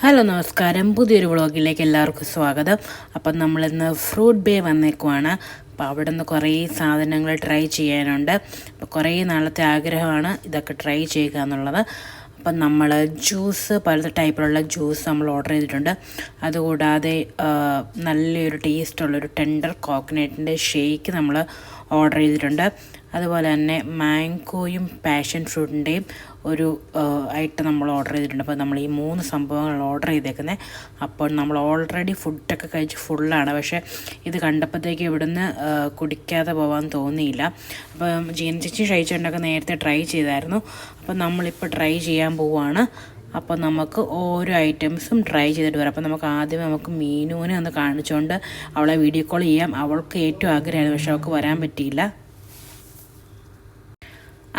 Hello നമസ്കാരം. പുതിയൊരു വ്ളോഗിലേക്ക് എല്ലാവർക്കും സ്വാഗതം. അപ്പം നമ്മളിന്ന് ഫ്രൂട്ട് ബേ വന്നേക്കുവാണ്. അപ്പോൾ അവിടെ നിന്ന് കുറേ സാധനങ്ങൾ ട്രൈ ചെയ്യാനുണ്ട്. അപ്പോൾ കുറേ നാളത്തെ ആഗ്രഹമാണ് ഇതൊക്കെ ട്രൈ ചെയ്യുക എന്നുള്ളത്. അപ്പം നമ്മൾ ജ്യൂസ് പല ടൈപ്പിലുള്ള ജ്യൂസ് നമ്മൾ ഓർഡർ ചെയ്തിട്ടുണ്ട്. അതുകൂടാതെ നല്ലൊരു ടേസ്റ്റുള്ളൊരു ടെൻഡർ കോക്കനട്ടിന്റെ ഷേക്ക് നമ്മൾ ഓർഡർ ചെയ്തിട്ടുണ്ട്. അതുപോലെ തന്നെ മാംഗോയും പാഷൻ ഫ്രൂട്ടിന്റെയും ഒരു ഐറ്റം നമ്മൾ ഓർഡർ ചെയ്തിട്ടുണ്ട്. അപ്പോൾ നമ്മൾ ഈ മൂന്ന് സംഭവങ്ങൾ ഓർഡർ ചെയ്തേക്കുന്നത് അപ്പോൾ നമ്മൾ ഓൾറെഡി ഫുഡൊക്കെ കഴിച്ച് ഫുള്ളാണ്. പക്ഷേ ഇത് കണ്ടപ്പോഴത്തേക്ക് ഇവിടുന്ന് കുടിക്കാതെ പോകാൻ തോന്നിയില്ല. അപ്പം ജീൻ ചേച്ചി ഷൈച്ചുണ്ടൊക്കെ നേരത്തെ ട്രൈ ചെയ്തായിരുന്നു. അപ്പോൾ നമ്മളിപ്പോൾ ട്രൈ ചെയ്യാൻ പോവുകയാണ് അപ്പോൾ നമുക്ക് ഓരോ ഐറ്റംസും ട്രൈ ചെയ്തിട്ട് വരാം. അപ്പോൾ നമുക്ക് ആദ്യം നമുക്ക് മീനുവിനെ ഒന്ന് കാണിച്ചുകൊണ്ട് അവളെ വീഡിയോ കോൾ ചെയ്യാം. അവൾക്ക് ഏറ്റവും ആഗ്രഹമായിരുന്നു പക്ഷേ അവൾക്ക് വരാൻ പറ്റിയില്ല.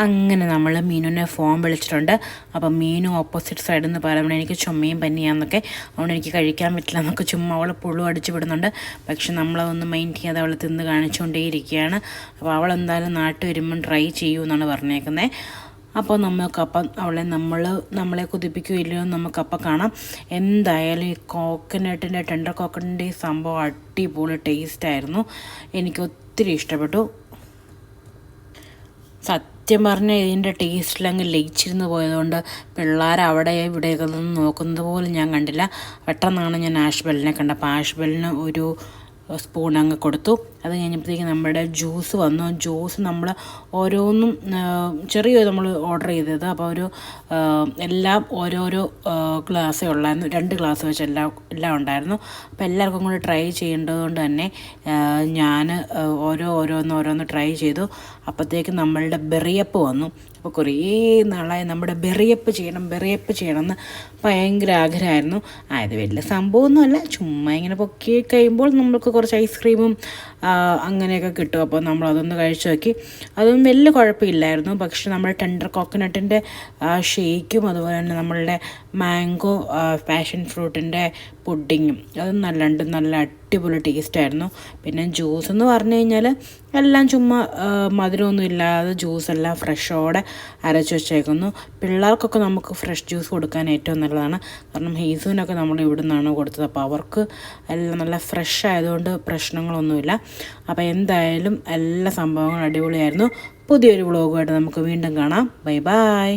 അങ്ങനെ നമ്മൾ മീനുവിനെ ഫോൺ വിളിച്ചിട്ടുണ്ട്. അപ്പം മീനു ഓപ്പോസിറ്റ് സൈഡിൽ നിന്ന് പറയുമ്പോൾ എനിക്ക് ചുമയും പനിയാന്നൊക്കെ അതുകൊണ്ട് എനിക്ക് കഴിക്കാൻ പറ്റില്ല എന്നൊക്കെ ചുമ്മാ അവളെ പുഴു അടിച്ചു വിടുന്നുണ്ട്. പക്ഷെ നമ്മളതൊന്ന് മൈൻഡ് ചെയ്യാതെ അവളെ തിന്ന് കാണിച്ചുകൊണ്ടേയിരിക്കുകയാണ് അപ്പോൾ അവൾ എന്തായാലും നാട്ടിൽ വരുമ്പം ട്രൈ ചെയ്യൂ എന്നാണ് പറഞ്ഞേക്കുന്നത് അപ്പോൾ നമുക്കപ്പം അവളെ നമ്മൾ നമ്മളെ കുതിപ്പിക്കുകയില്ലയോ നമുക്കപ്പം കാണാം. എന്തായാലും ഈ കോക്കനട്ടിന്റെ ടെൻഡർ കോക്കനട്ടിന്റെ ഈ സംഭവം അടിപൊളി ടേസ്റ്റായിരുന്നു എനിക്ക് ഒത്തിരി ഇഷ്ടപ്പെട്ടു. സത്യം പറഞ്ഞാൽ ഇതിന്റെ ടേസ്റ്റിലങ്ങ് ലയിച്ചിരുന്ന് പോയതുകൊണ്ട് പിള്ളേർ അവിടെ ഇവിടെയൊക്കെ നിന്ന് നോക്കുന്നത് പോലും ഞാൻ കണ്ടില്ല. പെട്ടെന്നാണ് ഞാൻ ആഷ്ബലിനെ കണ്ടത്. അപ്പോൾ ആഷ്ബെല്ലിന് ഒരു സ്പൂൺ അങ്ങ് കൊടുത്തു. അത് കഴിഞ്ഞപ്പോഴത്തേക്ക് നമ്മുടെ ജ്യൂസ് വന്നു. ജ്യൂസ് നമ്മൾ ഓരോന്നും ചെറിയ നമ്മൾ ഓർഡർ ചെയ്തത്. അപ്പോൾ ഒരു എല്ലാം ഓരോരോ ഗ്ലാസ്സേ ഉള്ളായിരുന്നു രണ്ട് ഗ്ലാസ് വെച്ച് എല്ലാം എല്ലാം ഉണ്ടായിരുന്നു. അപ്പോൾ എല്ലാവർക്കും കൂടി ട്രൈ ചെയ്യേണ്ടതുകൊണ്ട് തന്നെ ഞാൻ ഓരോ ഓരോന്ന് ഓരോന്ന് ട്രൈ ചെയ്തു. അപ്പോഴത്തേക്ക് നമ്മളുടെ ബെറിയപ്പ് വന്നു. അപ്പോൾ കുറേ നാളായി നമ്മുടെ ബെറിയപ്പ് ചെയ്യണം ബെറിയപ്പ് ചെയ്യണം എന്ന് ഭയങ്കര ആഗ്രഹമായിരുന്നു. അത് വലിയ സംഭവമൊന്നുമല്ല. ചുമ്മാ ഇങ്ങനെ പൊക്കി കഴിയുമ്പോൾ നമ്മൾക്ക് കുറച്ച് ഐസ്ക്രീമും അങ്ങനെയൊക്കെ കിട്ടും. അപ്പോൾ നമ്മൾ അതൊന്ന് കഴിച്ചു നോക്കി. അതൊന്നും വലിയ കുഴപ്പമില്ലായിരുന്നു. പക്ഷെ നമ്മൾ ടെൻഡർ കോക്കനട്ടിന്റെ ഷേക്കും അതുപോലെ തന്നെ നമ്മളുടെ മാംഗോ പാഷൻ ഫ്രൂട്ടിന്റെ പുഡിങ്ങും അതും നല്ല നല്ല അടിപൊളി ടേസ്റ്റായിരുന്നു പിന്നെ ജ്യൂസ് എന്ന് പറഞ്ഞു കഴിഞ്ഞാൽ എല്ലാം ചുമ്മാ മധുരമൊന്നും ഇല്ലാതെ ജ്യൂസെല്ലാം ഫ്രഷോടെ അരച്ച് വെച്ചേക്കുന്നു. പിള്ളേർക്കൊക്കെ നമുക്ക് ഫ്രഷ് ജ്യൂസ് കൊടുക്കാൻ ഏറ്റവും നല്ലതാണ്. കാരണം ഹീസുവിനൊക്കെ നമ്മൾ ഇവിടെ നിന്നാണ് കൊടുത്തത്. അപ്പോൾ അവർക്ക് എല്ലാം നല്ല ഫ്രഷ് ആയതുകൊണ്ട് പ്രശ്നങ്ങളൊന്നുമില്ല. അപ്പോൾ എന്തായാലും എല്ലാ സംഭവങ്ങളും അടിപൊളിയായിരുന്നു. പുതിയൊരു വ്ളോഗുമായിട്ട് നമുക്ക് വീണ്ടും കാണാം. Bye bye